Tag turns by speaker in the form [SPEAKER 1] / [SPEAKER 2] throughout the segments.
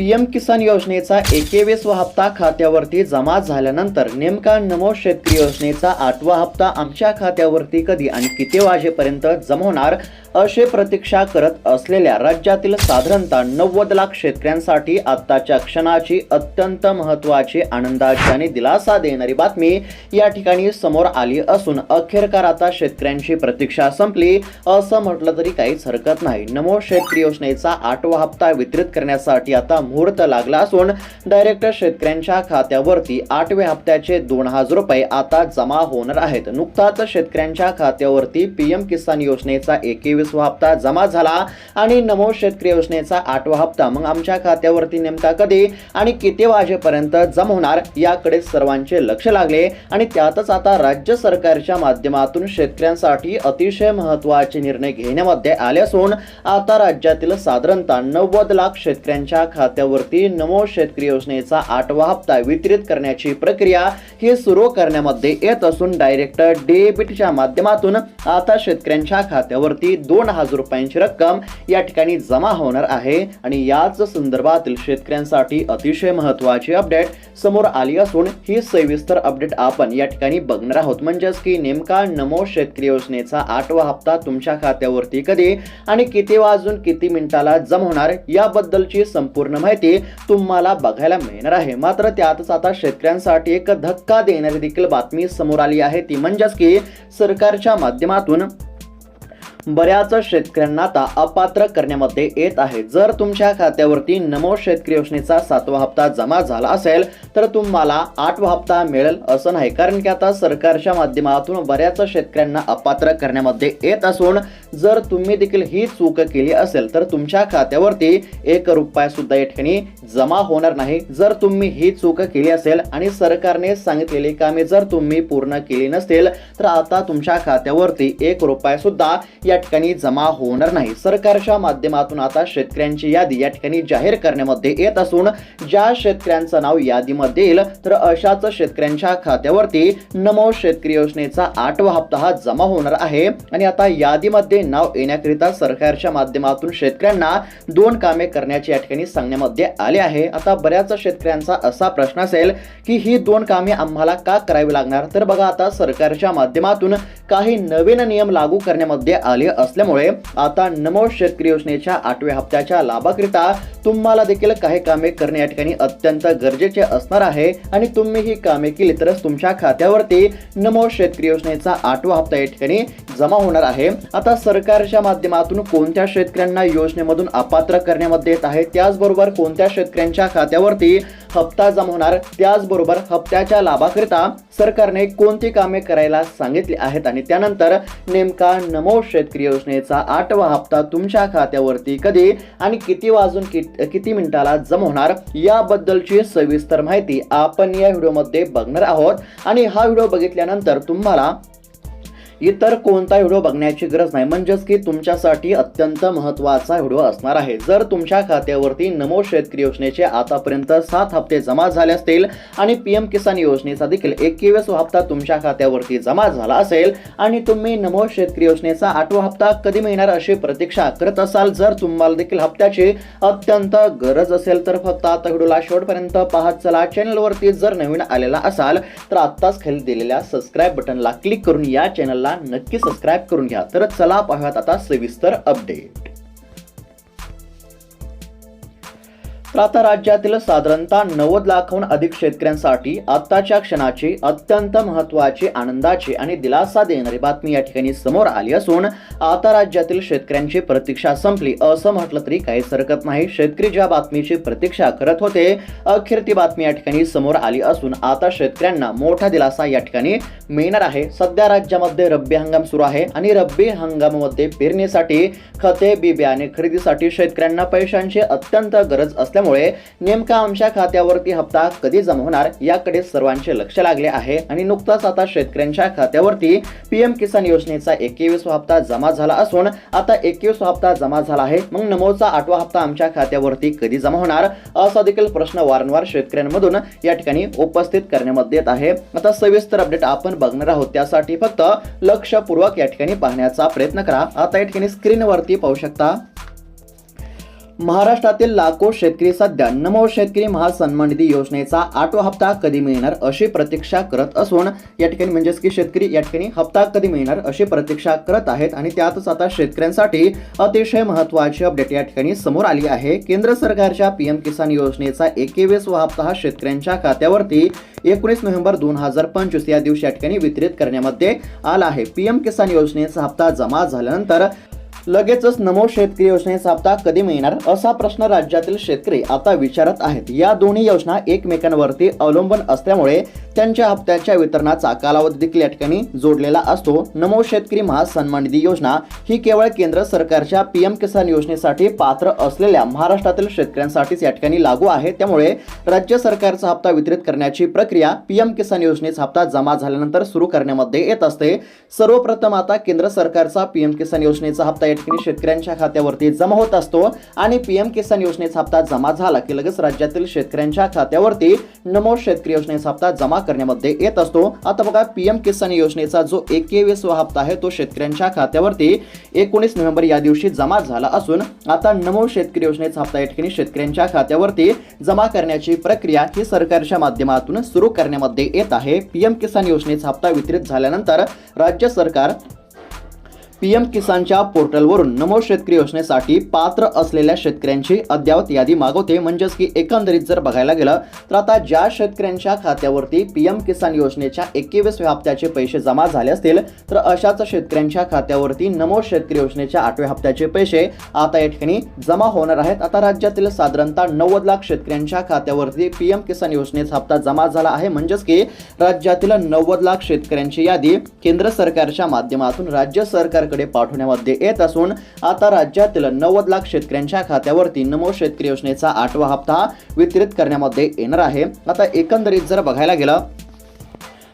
[SPEAKER 1] PM किसान योजनेचा एकेवीसवा हप्ता खात्यावरती जमा झाल्यानंतर नेमका नमो शेतकरी योजनेचा आठवा हप्ता आमच्या खात्यावरती कधी आणि किती वाजेपर्यंत जमा होणार प्रतीक्षा करत असलेल्या राज्यातील साधारणतः नव्वद लाख शेतकऱ्यांसाठी आत्ताच्या क्षणाची अत्यंत महत्त्वाची आनंदाची आणि दिलासा देणारी बातमी या ठिकाणी समोर आली असून अखेरकार आता शेतकऱ्यांची प्रतीक्षा संपली. असं म्हटलं तरी काहीच हरकत नाही. नमो शेतकरी योजनेचा आठवा हप्ता वितरित करण्यासाठी आता मुहूर्त लागला असून डायरेक्ट शेतकऱ्यांच्या खात्यावरती आठव्या हप्त्याचे दोन हजार रुपये आता जमा होणार आहेत. नुकताच शेतकऱ्यांच्या खात्यावरती पीएम किसान योजनेचा एकवीसवा हप्ता जमा झाला आणि नमो शेतकरी योजनेचा आठवा हप्ता मग आमच्या खात्यावरती नेमका कधी आणि किती वाजेपर्यंत जमा होणार याकडे सर्वांचे लक्ष लागले आणि त्यातच आता राज्य सरकारच्या माध्यमातून शेतकऱ्यांसाठी अतिशय महत्त्वाचे निर्णय घेण्यामध्ये आले असून आता राज्यातील साधारणतः नव्वद लाख शेतकऱ्यांच्या खात्यावरती नमो शेतकरी योजनेचा आठवा हप्ता वितरित करण्याची प्रक्रिया ही सुरू करण्यामध्ये येत असून डायरेक्ट डेबिटच्या माध्यमातून आता शेतकऱ्यांच्या खात्यावरती दोन हजार रुपयांची रक्कम या ठिकाणी जमा होणार आहे. आणि याच संदर्भातील शेतकऱ्यांसाठी अतिशय महत्त्वाची अपडेट समोर आली असून ही सविस्तर अपडेट आपण या ठिकाणी बघणार आहोत. म्हणजेच की नेमका नमो शेतकरी योजनेचा आठवा हप्ता तुमच्या खात्यावरती कधी आणि किती वाजून किती मिनिटाला जमा होणार याबद्दलची संपूर्ण माहिती तुम्हाला बघायला मिळणार आहे. मात्र त्यातच आता शेतकऱ्यांसाठी एक धक्का देणारी देखील बातमी समोर आली आहे. ती म्हणजेच की सरकारच्या माध्यमातून बऱ्याच शेतकऱ्यांना आता अपात्र करण्यामध्ये येत आहे. जर तुमच्या खात्यावरती नमो शेतकरी योजनेचा सातवा हप्ता जमा झाला असेल तर तुम्हाला आठवा हप्ता मिळेल असं नाही. कारण की आता सरकारच्या माध्यमातून बऱ्याच शेतकऱ्यांना अपात्र करण्यामध्ये येत असून जर तुम्ही देखील ही चूक केली असेल तर तुमच्या खात्यावरती एक रुपया सुद्धा या ठिकाणी जमा होणार नाही. जर तुम्ही ही चूक केली असेल आणि सरकारने सांगितलेली कामे जर तुम्ही पूर्ण केली नसतील तर आता तुमच्या खात्यावरती एक रुपया सुद्धा या ठिकाणी जमा होणार नाही. सरकारच्या माध्यमातून आता शेतकऱ्यांची यादी या ठिकाणी जाहीर करण्यामध्ये येत असून ज्या शेतकऱ्यांचं नाव यादीमध्ये येईल तर अशाच शेतकऱ्यांच्या खात्यावरती नमो शेतकरी योजनेचा आठवा हप्ता हा जमा होणार आहे. आणि आता यादीमध्ये नाव येण्याकरिता सरकारच्या माध्यमातून शेतकऱ्यांना दोन कामे करण्याची या ठिकाणी सांगण्यामध्ये आले आहे. आता बऱ्याच शेतकऱ्यांचा असा प्रश्न असेल की ही दोन कामे आम्हाला का करावी लागणार? तर बघा आता सरकारच्या माध्यमातून काही नवीन नियम लागू करण्यामध्ये आले असल्यामुळे आता नमो शेतकरी योजनेच्या आठव्या हप्त्याच्या लाभाकरिता तुम्हाला देखील काही कामे करणे या ठिकाणी अत्यंत गरजेचे असणार आहे. आणि तुम्ही ही कामे केली तरच तुमच्या खात्यावरती नमो शेतकरी योजनेचा आठवा हप्ता या ठिकाणी जमा होणार आहे. आता सरकारच्या माध्यमातून कोणत्या शेतकऱ्यांना योजनेमधून अपात्र करण्यामध्ये येत आहे? त्याचबरोबर कोणत्या शेतकऱ्यांच्या खात्यावरती हप्ता जमा होणार त्याचबरोबर हप्त्याच्या लाभाकरिता सरकारने कोणती कामे करायला सांगितली आहेत? आणि त्यानंतर नेमका नमो शेतकरी योजनेचा आठवा हप्ता तुमच्या खात्यावरती कधी आणि किती वाजून कि- किती मिनिटाला जमा होणार याबद्दलची सविस्तर माहिती आपण या व्हिडिओमध्ये बघणार आहोत. आणि हा व्हिडिओ बघितल्यानंतर तुम्हाला इतर कोणता व्हिडिओ बघण्याची गरज नाही. म्हणजेच की तुमच्यासाठी अत्यंत महत्त्वाचा व्हिडिओ असणार आहे. जर तुमच्या खात्यावरती नमो शेतकरी योजनेचे आतापर्यंत सात हप्ते जमा झाले असतील आणि पीएम किसान योजनेचा देखील एकवीस हप्ता तुमच्या खात्यावरती जमा झाला असेल आणि तुम्ही नमो शेतकरी योजनेचा आठवा हप्ता कधी मिळणार अशी प्रतीक्षा करत असाल जर तुम्हाला देखील हप्त्याची अत्यंत गरज असेल तर फक्त आता व्हिडिओला शेवटपर्यंत पाहत चला. चॅनलवरती जर नवीन आलेला असाल तर आत्ताच खाली दिलेल्या सबस्क्राईब बटनला क्लिक करून या चॅनलला नक्की सबस्क्राईब करून घ्या. तर चला पाहूयात आता सविस्तर अपडेट तर आता राज्यातील साधारणतः नव्वद लाखाहून अधिक शेतकऱ्यांसाठी आत्ताच्या क्षणाची अत्यंत महत्त्वाची आनंदाची आणि दिलासा देणारी बातमी या ठिकाणी समोर आली असून आता राज्यातील शेतकऱ्यांची प्रतीक्षा संपली. असं म्हटलं तरी काहीच हरकत नाही. शेतकरी ज्या बातमीची प्रतीक्षा करत होते अखेर ती बातमी या ठिकाणी समोर आली असून आता शेतकऱ्यांना मोठा दिलासा या ठिकाणी मिळणार आहे. सध्या राज्यामध्ये रब्बी हंगाम सुरू आहे आणि रब्बी हंगामामध्ये पेरणीसाठी खते बी बियाणे खरेदीसाठी शेतकऱ्यांना पैशांची अत्यंत गरज त्यामुळे नेमका आमच्या खात्यावरती हप्ता कधी जमा होणार याकडे सर्वांचे लक्ष लागले आहे. आणि नुकताच आता शेतकऱ्यांच्या खात्यावरती पीएम किसान योजनेचा एकवीस हप्ता जमा झाला असून आता एकवीस हप्ता जमा झाला आहे. मग नमोचा आठवा हप्ता आमच्या खात्यावरती कधी जमा होणार? असा देखील प्रश्न वारंवार शेतकऱ्यांमधून या ठिकाणी उपस्थित करण्यामध्ये येत आहे. आता सविस्तर अपडेट आपण बघणार आहोत. त्यासाठी फक्त लक्षपूर्वक या ठिकाणी पाहण्याचा प्रयत्न करा. आता या ठिकाणी स्क्रीनवरती पाहू शकता. महाराष्ट्रातील लाखो शेतकरी सध्या नमो शेतकरी महासन्मान निधी योजनेचा आठवा हप्ता कधी मिळणार अशी प्रतीक्षा करत असून या ठिकाणी म्हणजेच की शेतकरी या ठिकाणी हप्ता कधी मिळणार अशी प्रतीक्षा करत आहेत आणि त्यातच आता शेतकऱ्यांसाठी अतिशय महत्वाची अपडेट या ठिकाणी समोर आली आहे. केंद्र सरकारच्या पीएम किसान योजनेचा एकवीसवा हप्ता हा शेतकऱ्यांच्या खात्यावरती एकोणीस नोव्हेंबर दोन हजार पंचवीस या दिवशी या ठिकाणी वितरित करण्यामध्ये आला आहे. पीएम किसान योजनेचा हप्ता जमा झाल्यानंतर लगेचच नमो शेतकरी योजनेचा हप्ता कधी मिळणार असा प्रश्न राज्यातील शेतकरी आता विचारत आहेत. या दोन्ही योजना एकमेकांवरती अवलंबून असल्यामुळे त्यांच्या हप्त्याच्या वितरणाचा कालावधी देखील या ठिकाणी जोडलेला असतो. नमो शेतकरी महासन्मान निधी योजना ही केवळ केंद्र सरकारच्या पीएम किसान योजनेसाठी पात्र असलेल्या महाराष्ट्रातील शेतकऱ्यांसाठीच या ठिकाणी लागू आहे. त्यामुळे राज्य सरकारचा हप्ता वितरित करण्याची प्रक्रिया पीएम किसान योजनेचा हप्ता जमा झाल्यानंतर सुरू करण्यामध्ये येत असते. सर्वप्रथम आता केंद्र सरकारचा पीएम किसान योजनेचा हप्ता शेतकरी शेतकऱ्यांच्या खात्यावरती जमा होत असतो आणि पीएम किसान योजनेचा हप्ता जमा झाला की लगेच राज्यातील शेतकऱ्यांच्या खात्यावरती नमो शेतकरी योजनेचा हप्ता जमा करण्यामध्ये येत असतो. आता बघा पीएम किसान योजनेचा जो एकवीसवा हप्ता आहे तो शेतकऱ्यांच्या खात्यावरती एकोणीस नोव्हेंबर या दिवशी जमा झाला असून आता नमो शेतकरी योजनेचा हप्ता या ठिकाणी शेतकऱ्यांच्या खात्यावरती जमा करण्याची प्रक्रिया ही सरकारच्या माध्यमातून सुरू करण्यामध्ये येत आहे. पीएम किसान योजनेचा हप्ता वितरित झाल्यानंतर राज्य सरकार पीएम किसानच्या पोर्टलवरून नमो शेतकरी योजनेसाठी पात्र असलेल्या शेतकऱ्यांची अद्ययावत यादी मागवते. म्हणजेच की एकंदरीत जर बघायला गेलं तर आता ज्या शेतकऱ्यांच्या खात्यावरती पीएम किसान योजनेच्या एकवीसव्या हप्त्याचे पैसे जमा झाले असतील तर अशाच शेतकऱ्यांच्या खात्यावरती नमो शेतकरी योजनेच्या आठव्या हप्त्याचे पैसे आता या ठिकाणी जमा होणार आहेत. आता राज्यातील साधारणतः नव्वद लाख शेतकऱ्यांच्या खात्यावरती पीएम किसान योजनेचा हप्ता जमा झाला आहे. म्हणजेच की राज्यातील नव्वद लाख शेतकऱ्यांची यादी केंद्र सरकारच्या माध्यमातून राज्य सरकार सरकारकडे पाठवण्यामध्ये येत असून आता राज्यातील नव्वद लाख शेतकऱ्यांच्या खात्यावरती नमो शेतकरी योजनेचा आठवा हप्ता वितरित करण्यामध्ये येणार आहे. आता एकंदरीत जर बघायला गेलं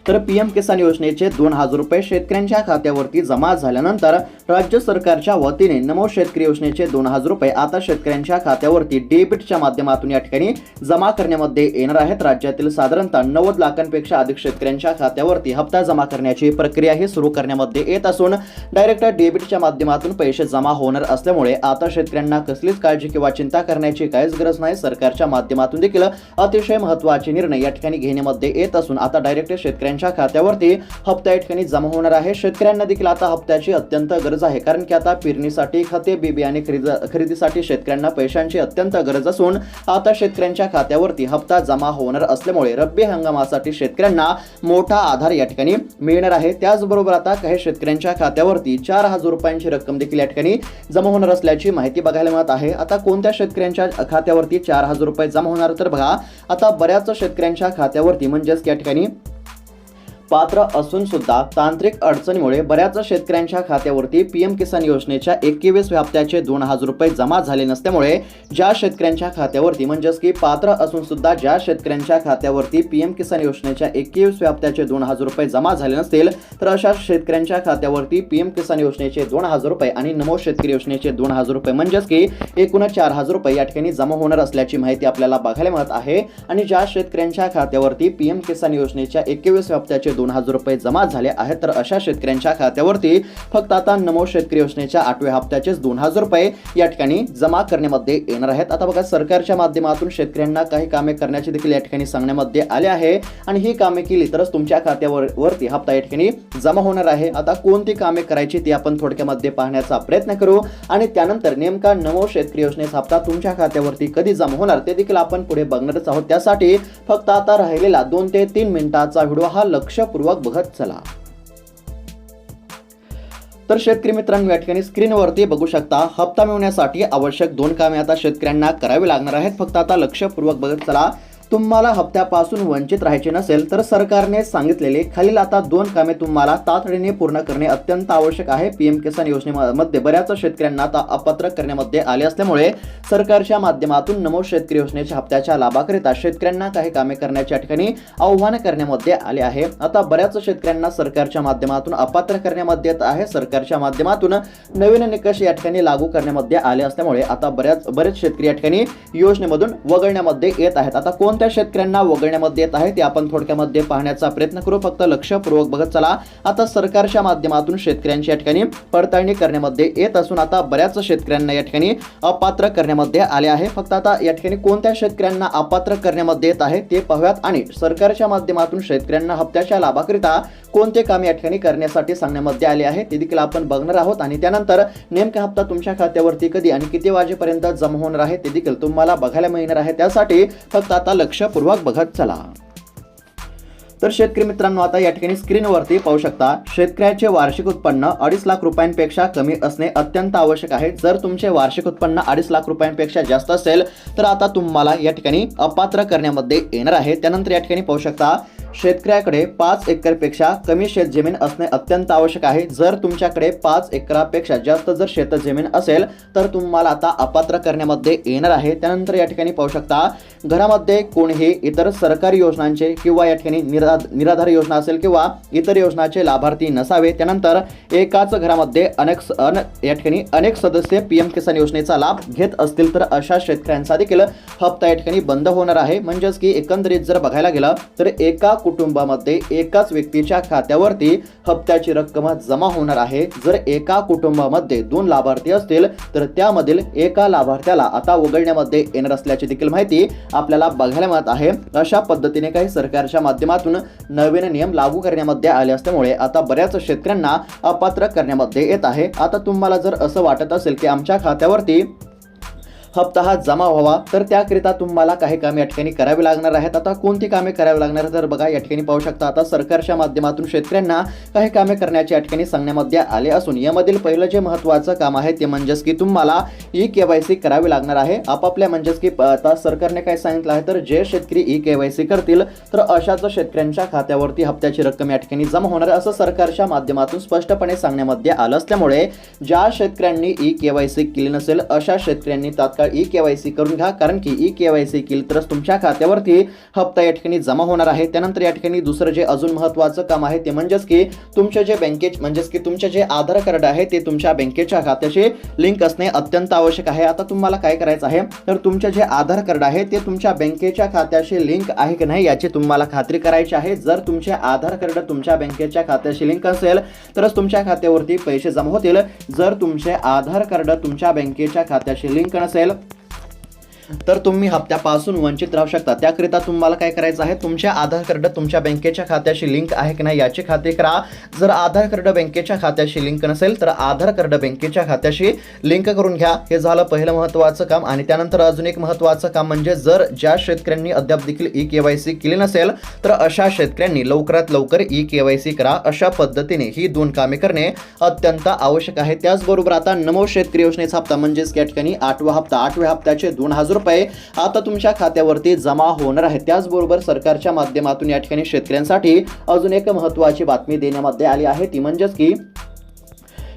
[SPEAKER 1] तर पीएम किसान योजनेचे दोन हजार रुपये शेतकऱ्यांच्या खात्यावरती जमा झाल्यानंतर राज्य सरकारच्या वतीने नमो शेतकरी योजनेचे दोन हजार रुपये आता शेतकऱ्यांच्या खात्यावरती डेबिटच्या माध्यमातून या ठिकाणी जमा करण्यामध्ये येणार आहेत. राज्यातील साधारणतः नव्वद लाखांपेक्षा अधिक शेतकऱ्यांच्या खात्यावरती हप्ता जमा करण्याची प्रक्रिया ही सुरू करण्यामध्ये येत असून डायरेक्ट डेबिटच्या माध्यमातून पैसे जमा होणार असल्यामुळे आता शेतकऱ्यांना कसलीच काळजी किंवा चिंता करण्याची काहीच गरज नाही. सरकारच्या माध्यमातून देखील अतिशय महत्त्वाचे निर्णय या ठिकाणी घेण्यामध्ये येत असून आता डायरेक्ट शेतकऱ्यांच्या खात्यावरती हप्ता या ठिकाणी जमा होणार आहे. शेतकऱ्यांना देखील आता हप्त्याची अत्यंत गरज आहे कारण की आता पेरणीसाठी खते बी बियाणे खरेदी खरेदीसाठी शेतकऱ्यांना पैशांची अत्यंत गरज असून आता शेतकऱ्यांच्या खात्यावरती हप्ता जमा होणार असल्यामुळे रब्बी हंगामासाठी शेतकऱ्यांना मोठा आधार या ठिकाणी मिळणार आहे. त्याचबरोबर आता काही शेतकऱ्यांच्या खात्यावरती चार हजार रुपयांची रक्कम देखील या ठिकाणी जमा होणार असल्याची माहिती बघायला मिळत आहे. आता कोणत्या शेतकऱ्यांच्या खात्यावरती चार हजार रुपये जमा होणार? तर बघा आता बऱ्याच शेतकऱ्यांच्या खात्यावरती म्हणजेच या ठिकाणी पात्र असून सुद्धा तांत्रिक अडचणीमुळे बऱ्याच शेतकऱ्यांच्या खात्यावरती पीएम किसान योजनेच्या एकवीस हप्त्याचे दोन हजार रुपये जमा झाले नसल्यामुळे ज्या शेतकऱ्यांच्या खात्यावरती म्हणजेच की पात्र असून सुद्धा ज्या शेतकऱ्यांच्या खात्यावरती पीएम किसान योजनेच्या एकवीस हप्त्याचे दोन हजार रुपये जमा झाले नसतील तर अशा शेतकऱ्यांच्या खात्यावरती पीएम किसान योजनेचे दोन हजार रुपये आणि नमो शेतकरी योजनेचे दोन हजार रुपये म्हणजेच की एकूण चार हजार रुपये या ठिकाणी जमा होणार असल्याची माहिती आपल्याला बघायला मिळत आहे. आणि ज्या शेतकऱ्यांच्या खात्यावरती पीएम किसान योजनेच्या एकवीस हप्त्याचे दोन हजार रुपये जमा झाले आहेत तर अशा शेतकऱ्यांच्या खात्यावरती फक्त आता नमो शेतकरी योजनेच्या आठव्या हप्त्याचेच दोन हजार रुपये या ठिकाणी जमा करण्यामध्ये येणार आहेत. आता बघा सरकारच्या माध्यमातून शेतकऱ्यांना काही कामे करण्याची देखील या ठिकाणी सांगण्यामध्ये आले आहे आणि ही कामे केली तरच तुमच्या खात्यावर वरती हप्ता या ठिकाणी जमा होणार आहे. आता कोणती कामे करायची ती आपण थोडक्यामध्ये पाहण्याचा प्रयत्न करू आणि त्यानंतर नेमका नमो शेतकरी योजनेचा हप्ता तुमच्या खात्यावरती कधी जमा होणार ते देखील आपण पुढे बघणारच आहोत. त्यासाठी फक्त आता राहिलेला दोन ते तीन मिनिटाचा व्हिडिओ हा लक्ष लक्षपूर्वक बघत चला. तर शेतकरी मित्रांनो या ठिकाणी स्क्रीनवरती बघू शकता हप्ता मिळवण्यासाठी आवश्यक दोन कामे आता शेतकऱ्यांना करावी लागणार आहेत. फक्त आता लक्षपूर्वक बघत चला. तुम्हाला हप्त्यापासून वंचित राहायचे नसेल तर सरकारने सांगितलेले खालील आता दोन कामे तुम्हाला तातडीने पूर्ण करणे अत्यंत आवश्यक आहे. पीएम किसान योजनेमध्ये बऱ्याच शेतकऱ्यांना आता अपात्र करण्यामध्ये आले असल्यामुळे सरकारच्या माध्यमातून नमो शेतकरी योजनेच्या हप्त्याच्या लाभाकरिता शेतकऱ्यांना काही कामे करण्याच्या ठिकाणी आव्हान करण्यामध्ये आले आहे. आता बऱ्याच शेतकऱ्यांना सरकारच्या माध्यमातून अपात्र करण्यामध्ये येत आहे. सरकारच्या माध्यमातून नवीन निकष या ठिकाणी लागू करण्यामध्ये आले असल्यामुळे आता बऱ्याच बरेच शेतकरी या ठिकाणी योजनेमधून वगळण्यामध्ये येत आहेत. आता कोण कोणत्या शेतकऱ्यांना वगळण्यामध्ये येत आहे ते आपण थोडक्यामध्ये पाहण्याचा प्रयत्न करू. फक्त लक्षपूर्वक बघत चला. आता सरकारच्या माध्यमातून शेतकऱ्यांची या ठिकाणी पडताळणी करण्यामध्ये येत असून आता बऱ्याच शेतकऱ्यांना या ठिकाणी अपात्र करण्यामध्ये आले आहे. फक्त आता या ठिकाणी कोणत्या शेतकऱ्यांना अपात्र करण्यामध्ये येत आहे ते पाहूयात आणि सरकारच्या माध्यमातून शेतकऱ्यांना हप्त्याच्या लाभाकरिता कोणते काम या ठिकाणी करण्यासाठी सांगण्यामध्ये आले आहे ते देखील आपण बघणार आहोत. आणि त्यानंतर नेमका हप्ता तुमच्या खात्यावरती कधी आणि किती वाजेपर्यंत जमा होणार आहे ते देखील तुम्हाला बघायला मिळणार आहे. त्यासाठी फक्त आता लक्षपूर्वक बघत चला. तर शेतकरी मित्रांनो आता या ठिकाणी स्क्रीनवरती पाहू शकता शेतकऱ्याचे वार्षिक उत्पन्न अडीच लाख रुपयांपेक्षा कमी असणे अत्यंत आवश्यक आहे. जर तुमचे वार्षिक उत्पन्न अडीच लाख रुपयांपेक्षा जास्त असेल तर आता तुम्हाला या ठिकाणी अपात्र करण्यामध्ये येणार आहे. त्यानंतर या ठिकाणी पाहू शकता शेतकऱ्याकडे पाच एकरपेक्षा कमी शेतजमीन असणे अत्यंत आवश्यक आहे. जर तुमच्याकडे पाच एकरापेक्षा जास्त जर शेतजमीन असेल तर तुम्हाला आता अपात्र करण्यामध्ये येणार आहे. त्यानंतर या ठिकाणी पाहू शकता घरामध्ये कोणीही इतर सरकारी योजनांचे किंवा या ठिकाणी निरा निराधार योजना असेल किंवा इतर योजनाचे लाभार्थी नसावे. त्यानंतर एकाच घरामध्ये अनेक स- अन या ठिकाणी अनेक सदस्य पी एम किसान योजनेचा लाभ घेत असतील तर अशा शेतकऱ्यांचा देखील हप्ता या ठिकाणी बंद होणार आहे. म्हणजेच की एकंदरीत जर बघायला गेलं तर एका कुटुंबामध्ये एकाच व्यक्तीच्या खात्यावरती हप्त्याची रक्कम जमा होणार आहे. जर एका कुटुंबामध्ये दोन लाभार्थी असतील तर त्यामधील एका लाभार्थ्याला आता वगळण्यामध्ये येणार असल्याची देखील माहिती आपल्याला बघायला मिळत आहे. अशा पद्धतीने काही सरकारच्या माध्यमातून नवीन नियम लागू करण्यामध्ये आले असल्यामुळे आता बऱ्याच शेतकऱ्यांना अपात्र करण्यामध्ये येत आहे. आता तुम्हाला जर असं वाटत असेल की आमच्या खात्यावरती हप्ता हा जमा व्हावा. तर त्याकरिता तुम्हाला काही कामे या ठिकाणी करावी लागणार आहेत. आता कोणती कामे करावी लागणार आहेत? तर बघा या ठिकाणी पाहू शकता. आता सरकारच्या माध्यमातून शेतकऱ्यांना काही कामे करण्याचे या ठिकाणी सांगण्यामध्ये आले असून यामधील पहिलं जे महत्त्वाचं काम आहे ते म्हणजेच की तुम्हाला ई के वाय सी करावी लागणार आहे. आपापल्या म्हणजेच की आता सरकारने काय सांगितलं आहे? तर जे शेतकरी ई के वाय सी करतील तर अशाच शेतकऱ्यांच्या खात्यावरती हप्त्याची रक्कम या ठिकाणी जमा होणार आहे असं सरकारच्या माध्यमातून स्पष्टपणे सांगण्यामध्ये आलं असल्यामुळे ज्या शेतकऱ्यांनी ई के वाय सी केली नसेल अशा शेतकऱ्यांनी तात्काळ ई के वाय सी करून घ्या कारण की ई के वाय सी केली तरच तुमच्या खात्यावरती हप्ता या ठिकाणी जमा होणार आहे. त्यानंतर या ठिकाणी दुसरं जे अजून महत्त्वाचं काम आहे ते म्हणजेच की तुमचे जे बँके म्हणजेच की तुमचे जे आधार कार्ड आहे ते तुमच्या बँकेच्या खात्याशी लिंक असणे अत्यंत आवश्यक आहे. आता तुम्हाला काय करायचं आहे? तर तुमचे जे आधार कार्ड आहे ते तुमच्या बँकेच्या खात्याशी लिंक आहे की नाही याची तुम्हाला खात्री करायची आहे. जर तुमचे आधार कार्ड तुमच्या बँकेच्या खात्याशी लिंक असेल तरच तुमच्या खात्यावरती पैसे जमा होतील. जर तुमचे आधार कार्ड तुमच्या बँकेच्या खात्याशी लिंक नसेल तर तुम्ही हप्त्यापासून वंचित राहू शकता. त्याकरिता तुम्हाला काय करायचं आहे? तुमच्या आधार कार्ड तुमच्या बँकेच्या खात्याशी लिंक आहे की नाही याची खात्री करा. जर आधार कार्ड बँकेच्या खात्याशी लिंक नसेल तर आधार कार्ड बँकेच्या खात्याशी लिंक करून घ्या. हे झालं पहिलं महत्त्वाचं काम. आणि त्यानंतर अजून एक महत्त्वाचं काम म्हणजे जर ज्या शेतकऱ्यांनी अद्याप देखील ई के वाय सी केली नसेल तर अशा शेतकऱ्यांनी लवकरात लवकर ई के वाय सी करा. अशा पद्धतीने ही दोन कामे करणे अत्यंत आवश्यक आहे. त्याचबरोबर आता नमो शेतकरी योजनेचा हप्ता म्हणजेच या ठिकाणी आठवा हप्ता. आठव्या हप्त्याचे दोन हजार रुपये आता तुमच्या खात्यावरती जमा होणार आहे त्याचबरोबर सरकारच्या माध्यमातून या ठिकाणी शेतकऱ्यांसाठी अजून एक महत्त्वाची बातमी देण्यामध्ये आली आहे. ती म्हणजेच की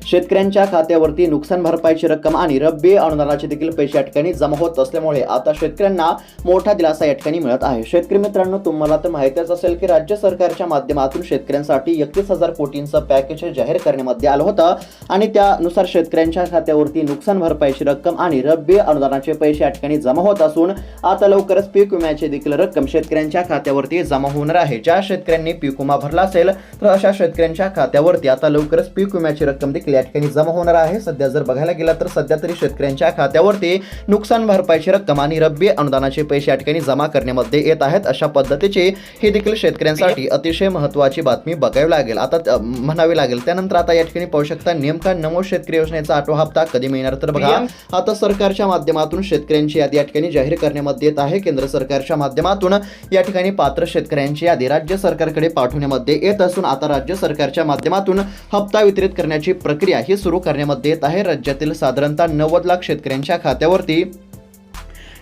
[SPEAKER 1] शेतकऱ्यांच्या खात्यावरती नुकसान भरपाईची रक्कम आणि रब्बी अनुदानाचे देखील पैसे या ठिकाणी जमा होत असल्यामुळे आता शेतकऱ्यांना मोठा दिलासा या ठिकाणी मिळत आहे. शेतकरी मित्रांनो तुम्हाला तर माहितीच असेल की राज्य सरकारच्या माध्यमातून शेतकऱ्यांसाठी एकतीस हजार कोटींचं पॅकेज जाहीर करण्यामध्ये आलं होतं आणि त्यानुसार शेतकऱ्यांच्या खात्यावरती नुकसान भरपाईची रक्कम आणि रब्बी अनुदानाचे पैसे या ठिकाणी जमा होत असून आता लवकरच पीक विम्याची देखील रक्कम शेतकऱ्यांच्या खात्यावरती जमा होणार आहे. ज्या शेतकऱ्यांनी पीक विमा भरला असेल तर अशा शेतकऱ्यांच्या खात्यावरती आता लवकरच पीक विम्याची रक्कम देखील या ठिकाणी जमा होणार आहे. सध्या जर बघायला गेला तर सध्या तरी शेतकऱ्यांच्या खात्यावरती नुकसान भरपाईची रक्कम आणि रब्बी अनुदानाचे पैसे या ठिकाणी जमा करण्यामध्ये येत आहेत. अशा पद्धतीची ही देखील शेतकऱ्यांसाठी अतिशय महत्त्वाची बातमी बघावी लागेल. आता म्हणावी लागेल. त्यानंतर आता या ठिकाणी पाहू शकता नेमका नमो शेतकरी योजनेचा आठवा हप्ता कधी मिळणार? तर बघा आता सरकारच्या माध्यमातून शेतकऱ्यांची यादी या ठिकाणी जाहीर करण्यामध्ये येत आहे. केंद्र सरकारच्या माध्यमातून या ठिकाणी पात्र शेतकऱ्यांची यादी राज्य सरकारकडे पाठवण्यामध्ये येत असून आता राज्य सरकारच्या माध्यमातून हप्ता वितरित करण्याची प्रक्रिया ही सुरू करण्यामध्ये येत आहे. राज्यातील साधारणतः नव्वद लाख शेतकऱ्यांच्या खात्यावरती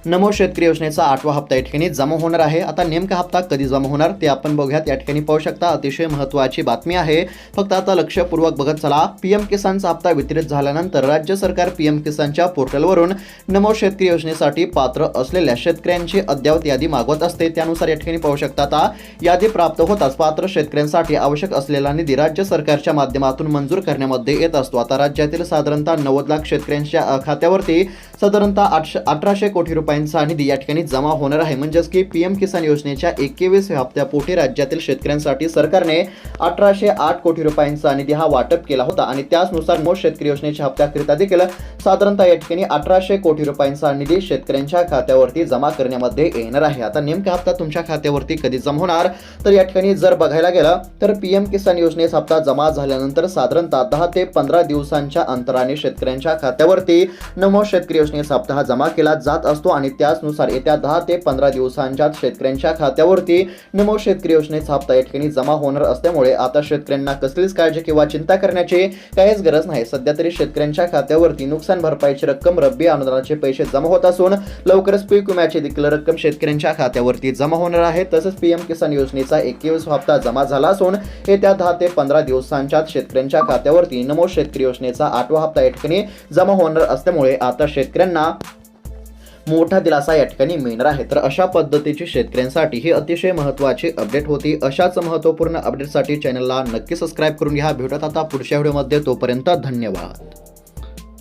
[SPEAKER 1] नमो शेतकरी योजनेचा आठवा हप्ता या ठिकाणी जमा होणार आहे. आता नेमका हप्ता कधी जमा होणार ते आपण बघूयात. या ठिकाणी पाहू शकता अतिशय महत्त्वाची बातमी आहे. फक्त आता लक्षपूर्वक बघत चला. पीएम किसानचा हप्ता वितरित झाल्यानंतर राज्य सरकार पीएम किसानच्या पोर्टलवरून नमो शेतकरी योजनेसाठी पात्र असलेल्या शेतकऱ्यांची अद्ययावत यादी मागवत असते. त्यानुसार या ठिकाणी पाहू शकता आता यादी प्राप्त होताच पात्र शेतकऱ्यांसाठी आवश्यक असलेला निधी राज्य सरकारच्या माध्यमातून मंजूर करण्यामध्ये येत असतो. आता राज्यातील साधारणतः नव्वद लाख शेतकऱ्यांच्या खात्यावरती साधारणतः आठशे अठराशे कोटी रुपये रुपयांचा निधी या ठिकाणी जमा होणार आहे. म्हणजेच की पीएम किसान योजनेच्या एकवीस हप्त्यापोटी राज्यातील शेतकऱ्यांसाठी सरकारने अठराशे आठ कोटी रुपयांचा निधी हा वाटप केला होता. आणि त्याचनुसार मोठ शेतकरी योजनेच्या हप्त्याकरिता देखील साधारणतः या ठिकाणी अठराशे कोटी रुपयांचा निधी शेतकऱ्यांच्या खात्यावरती जमा करण्यामध्ये येणार आहे. आता नेमका हप्ता तुमच्या खात्यावरती कधी जमा होणार? तर या ठिकाणी जर बघायला गेलं तर पीएम किसान योजनेस हप्ता जमा झाल्यानंतर साधारणतः दहा ते पंधरा दिवसांच्या अंतराने शेतकऱ्यांच्या खात्यावरती नमो शेतकरी योजनेचा हप्ता जमा केला जात असतो आणि त्याचनुसार येत्या दहा ते पंधरा दिवसांच्या शेतकऱ्यांच्या खात्यावरती नमो शेतकरी योजनेचा हप्ता या ठिकाणी जमा होणार असल्यामुळे आता शेतकऱ्यांना कसलीच काळजी किंवा चिंता करण्याची काहीच गरज नाही. सध्या तरी शेतकऱ्यांच्या खात्यावरती नुकसान नुकसान भरपाईची रक्कम रब्बी अनुदानाचे पैसे जमा होत असून लवकरच पीक विम्याची देखील रक्कम शेतकऱ्यांच्या खात्यावरती जमा होणार आहे. तसंच पीएम किसान योजनेचा एकवीस हप्ता जमा झाला असून येत्या दहा ते पंधरा दिवसांच्या शेतकऱ्यांच्या खात्यावरती नमो शेतकरी योजनेचा आठवा हप्ता या ठिकाणी जमा होणार असल्यामुळे आता शेतकऱ्यांना मोठा दिलासा या ठिकाणी मिळणार आहे. तर अशा पद्धतीची शेतकऱ्यांसाठी ही अतिशय महत्त्वाची अपडेट होती. अशाच महत्त्वपूर्ण अपडेटसाठी चॅनलला नक्की सबस्क्राईब करून घ्या. भेटत आता पुढच्या व्हिडिओमध्ये. तोपर्यंत धन्यवाद.